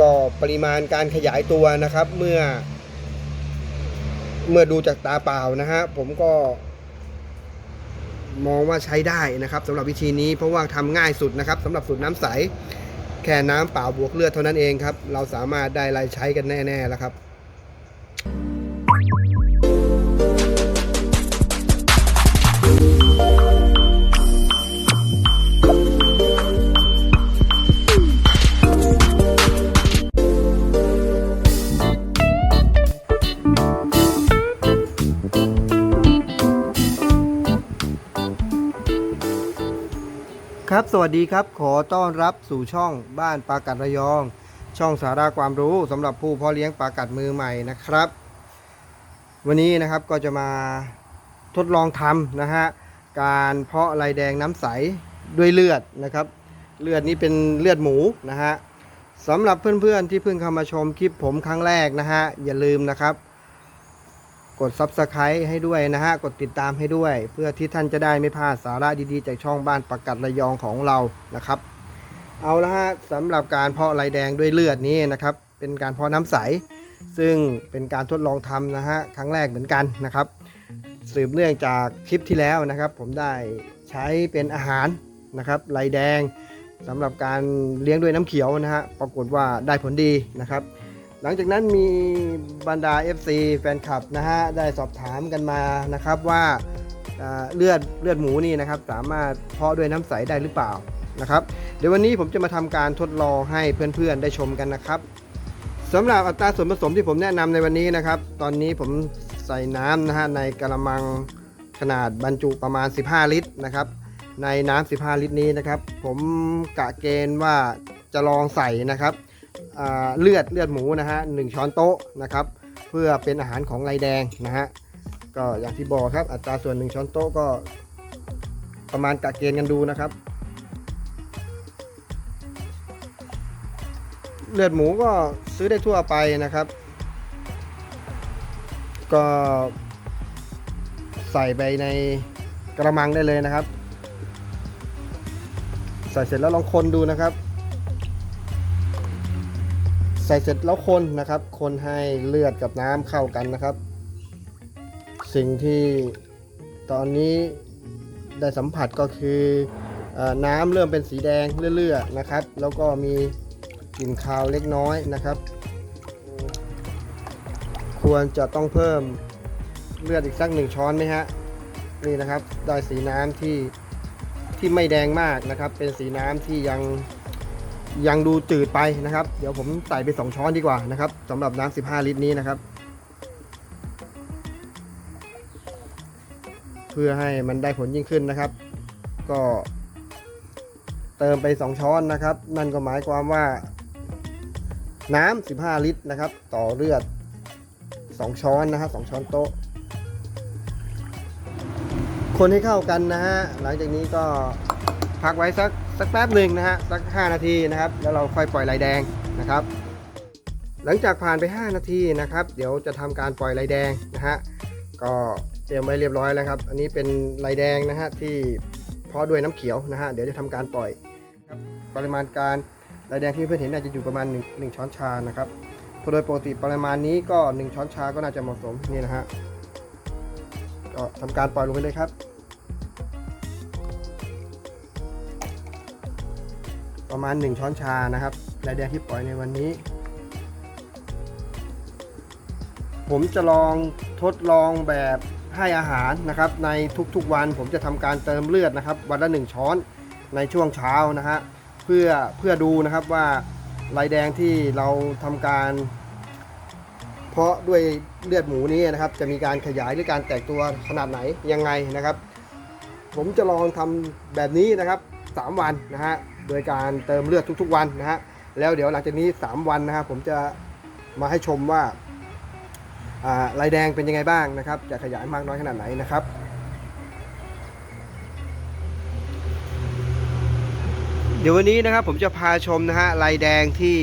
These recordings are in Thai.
ก็ปริมาณการขยายตัวนะครับเมื่อ เมื่อดูจากตาเปล่านะฮะผมก็ มองว่าใช้ได้นะครับสำหรับวิธีนี้เพราะว่าทำง่ายสุดนะครับสำหรับสูตรน้ำใส แค่น้ำเปล่าบวกเลือดเท่านั้นเองครับ เราสามารถได้รายใช้กันแน่ๆแล้วครับ ครับ สวัสดีครับ ขอต้อนรับสู่ช่องบ้านปลากัดระยอง ช่องสาระความรู้สำหรับผู้เพาะเลี้ยงปลากัดมือใหม่นะครับ วันนี้นะครับก็จะมาทดลองทำนะฮะการเพาะลายแดงน้ำใสด้วยเลือดนะครับ เลือดนี้เป็นเลือดหมูนะฮะสำหรับเพื่อนๆที่เพิ่งเข้ามาชมคลิปผมครั้งแรกนะฮะอย่าลืมนะครับ กด Subscribe ให้ด้วยนะฮะ กดติดตามให้ด้วย เพื่อที่ท่านจะได้ไม่พลาดสาระดีๆ จากช่องบ้านประกัดระยองของเรานะครับ เอาละฮะสำหรับการเพาะลายแดงด้วยเลือดนี้นะครับ เป็นการเพาะน้ำใส ซึ่งเป็นการทดลองทำนะฮะครั้งแรกเหมือนกันนะครับ สืบเนื่องจากคลิปที่แล้วนะครับ ผมได้ใช้เป็นอาหารนะครับลายแดงสำหรับการเลี้ยงด้วยน้ำเขียวนะฮะปรากฏว่าได้ผลดีนะครับ หลังจากนั้นมีบรรดา FC แฟนคลับนะฮะได้สอบถามกันมานะครับว่าเลือดเลือดหมูนี่นะครับสามารถเพาะด้วยน้ำใสได้หรือเปล่านะครับเดี๋ยววันนี้ผมจะมาทำการทดลองให้เพื่อนๆได้ชมกันนะครับสำหรับอัตราส่วนผสมที่ผมแนะนำในวันนี้นะครับ ตอนนี้ผมใส่น้ำนะฮะในกระมังขนาดบรรจุประมาณ 15 ลิตรนะครับ ในน้ำ15 ลิตรนี้นะครับ ผมกะเกณฑ์ว่าจะลองใส่นะครับ เลือดเลือดหมูนะฮะหนึ่งช้อนโต๊ะนะครับ เพื่อเป็นอาหารของลายแดงนะฮะก็อย่างที่บอกครับอัตราส่วนหนึ่งช้อนโต๊ะก็ประมาณกะเกณฑ์กันดูนะครับ เลือดหมูก็ซื้อได้ทั่วไปนะครับ ก็ใส่ไปในกระมังได้เลยนะครับ ใส่เสร็จแล้วลองคนดูนะครับ ใส่เสร็จแล้วคนนะครับ คนให้เลือดกับน้ำเข้ากันนะครับ สิ่งที่ตอนนี้ได้สัมผัสก็คือออน้ำเริ่มเป็นสีแดงเรื่อยๆนะครับ แล้วก็มีกลิ่นคาวเล็กน้อยนะครับ ควรจะต้องเพิ่มเลือดอีกสักหนึ่งช้อนไหมฮะนี่นะครับได้สีน้ำที่ที่ไม่แดงมากนะครับ เป็นสีน้ำที่ยัง ยังดูจืดไปนะครับ เดี๋ยวผมใส่ไป 2 ช้อนดีกว่านะครับสำหรับน้ำ15 ลิตรนี้นะครับ เพื่อให้มันได้ผลยิ่งขึ้นนะครับ ก็ เติมไป 2 ช้อนนะครับ นั่นก็หมายความว่า น้ำ15 ลิตรนะครับ ต่อเลือด 2 ช้อนนะครับ2ช้อนโต๊ะ คนให้เข้ากันนะฮะหลังจากนี้ก็พักไว้สัก สักแป๊บหนึ่งนะฮะสัก 5 นาทีนะครับ แล้วเราค่อยปล่อยลายแดงนะครับ หลังจากผ่านไป 5 นาทีนะครับ เดี๋ยวจะทำการปล่อยลายแดงนะฮะก็เตรียมไว้เรียบร้อยแล้วครับ อันนี้เป็นลายแดงนะฮะที่เพาะด้วยน้ำเขียวนะฮะเดี๋ยวจะทำการปล่อยปริมาณการลายแดงที่เพื่อนเห็นน่าจะอยู่ประมาณ 1 1ช้อนชานะครับโดยปกติปริมาณนี้ก็ 1 ช้อนชาก็น่าจะเหมาะสมนี่นะฮะก็ทำการปล่อยลงไปเลยครับ ประมาณ 1 ช้อนชานะครับลายแดงที่ปล่อยในวันนี้ ผมจะลองทดลองแบบให้อาหารนะครับ ในทุกๆวันผมจะทำการเติมเลือดนะครับ วันละ 1 ช้อนในช่วงเช้านะฮะเพื่อเพื่อดูนะครับว่าลายแดงที่เราทำการ เพราะด้วยเลือดหมูนี้นะครับ จะมีการขยายหรือการแตกตัวขนาดไหนยังไงนะครับ ผมจะลองทำแบบนี้นะครับ 3 วันนะฮะ โดยการเติมเลือดทุกๆวันนะฮะแล้วเดี๋ยวหลังจากนี้ 3 วันนะครับผมจะมาให้ชมว่าลายแดงเป็นยังไงบ้างนะครับ จะขยายมากน้อยขนาดไหนนะครับเดี๋ยววันนี้นะครับผมจะพาชมนะฮะลายแดงที่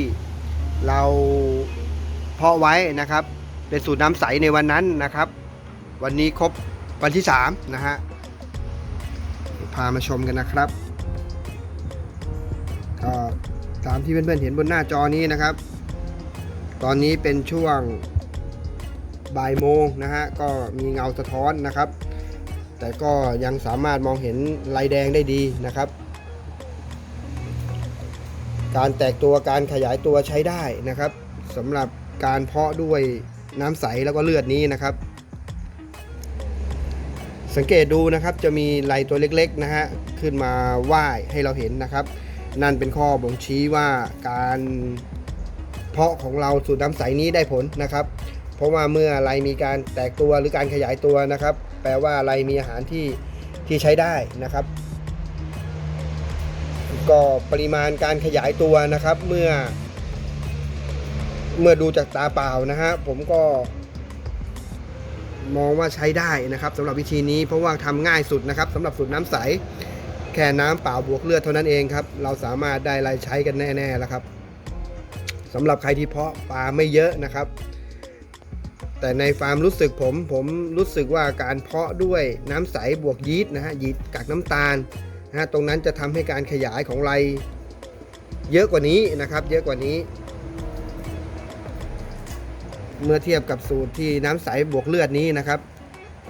เราเพาะไว้นะครับ เป็นสูตรน้ำใสในวันนั้นนะครับ วันนี้ครบวันที่3นะฮะพามาชมกันนะครับ ตามที่เพื่อนๆเห็นบนหน้าจอนี้นะครับ ตอนนี้เป็นช่วงบ่ายโมงนะฮะก็มีเงาสะท้อนนะครับ แต่ก็ยังสามารถมองเห็นลายแดงได้ดีนะครับ การแตกตัวการขยายตัวใช้ได้นะครับสำหรับการเพาะด้วยน้ำใสแล้วก็เลือดนี้นะครับ สังเกตดูนะครับจะมีลายตัวเล็กๆนะฮะขึ้นมาว่ายให้เราเห็นนะครับ นั่นเป็นข้อบ่งชี้ว่าการเพาะของเราสูตรน้ำใสนี้ได้ผลนะครับ เพราะว่าเมื่ออะไรมีการแตกตัวหรือการขยายตัวนะครับ แปลว่าอะไรมีอาหารที่ที่ใช้ได้นะครับ ก็ปริมาณการขยายตัวนะครับ เมื่อ เมื่อดูจากตาเปล่านะฮะผมก็มองว่าใช้ได้นะครับสำหรับวิธีนี้เพราะว่าทำง่ายสุดนะครับสำหรับสูตรน้ำใส แค่น้ำเปล่าบวกเลือดเท่านั้นเองครับ เราสามารถได้รายใช้กันแน่ๆแล้วครับสำหรับใครที่เพาะปลาไม่เยอะนะครับ แต่ในฟาร์มรู้สึกผมผมรู้สึกว่าการเพาะด้วยน้ำใสบวกยีสต์นะฮะยีสต์กากน้ำตาลนะฮะตรงนั้นจะทำให้การขยายของไรเยอะกว่านี้นะครับ เยอะกว่านี้ เมื่อเทียบกับสูตรที่น้ำใสบวกเลือดนี้นะครับ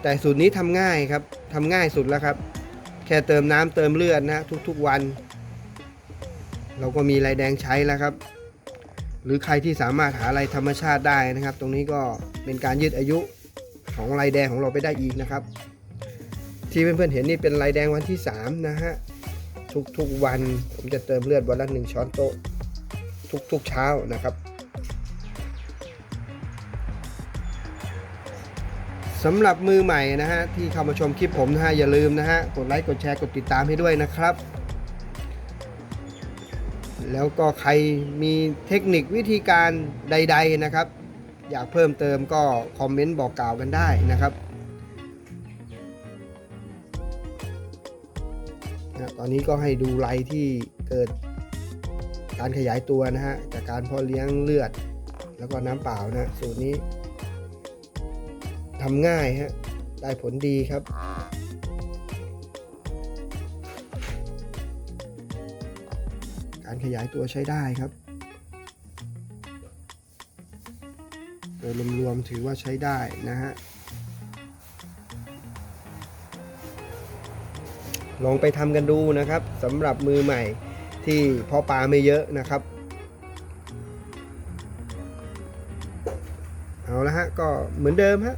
แต่สูตรนี้ทำง่ายครับทำง่ายสุดแล้วครับ ค่เติมน้ำเติมเลือดนะทุกๆวัน เราก็มีลายแดงใช้แล้วครับ หรือใครที่สามารถหาลายธรรมชาติได้นะครับ ตรงนี้ก็เป็นการยืดอายุของลายแดงของเราไปได้อีกนะครับ ที่เพื่อนๆเห็นนี่เป็นลายแดงวันที่ 3 นะฮะทุกๆวันผมจะเติมเลือดวันละหนึ่งช้อนโต๊ะทุกๆเช้านะครับ สำหรับมือใหม่นะฮะที่เข้ามาชมคลิปผมนะฮะอย่าลืมนะฮะกดไลค์กดแชร์กดติดตามให้ด้วยนะครับ แล้วก็ใครมีเทคนิควิธีการใด ๆนะครับ อยากเพิ่มเติมก็คอมเมนต์บอกกล่าวกันได้นะครับตอนนี้ก็ให้ดูไลที่เกิดการขยายตัวนะฮะจากการพาะเลี้ยงเลือด แล้วก็น้ำเปล่านะสูตรนี้ ทำง่ายฮะ ได้ผลดีครับ การขยายตัวใช้ได้ครับ โดยรวมๆถือว่าใช้ได้นะฮะ ลองไปทำกันดูนะครับสำหรับมือใหม่ที่พาะปลาไม่เยอะนะครับเอาละฮะ ก็เหมือนเดิมฮะ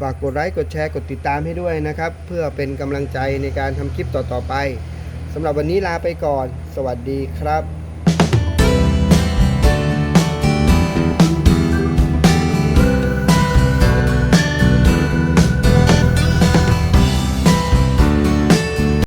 ฝากกดไลค์กดแชร์กดติดตามให้ด้วยนะครับ เพื่อเป็นกำลังใจในการทำคลิปต่อๆไปสำหรับวันนี้ลาไปก่อน สวัสดีครับ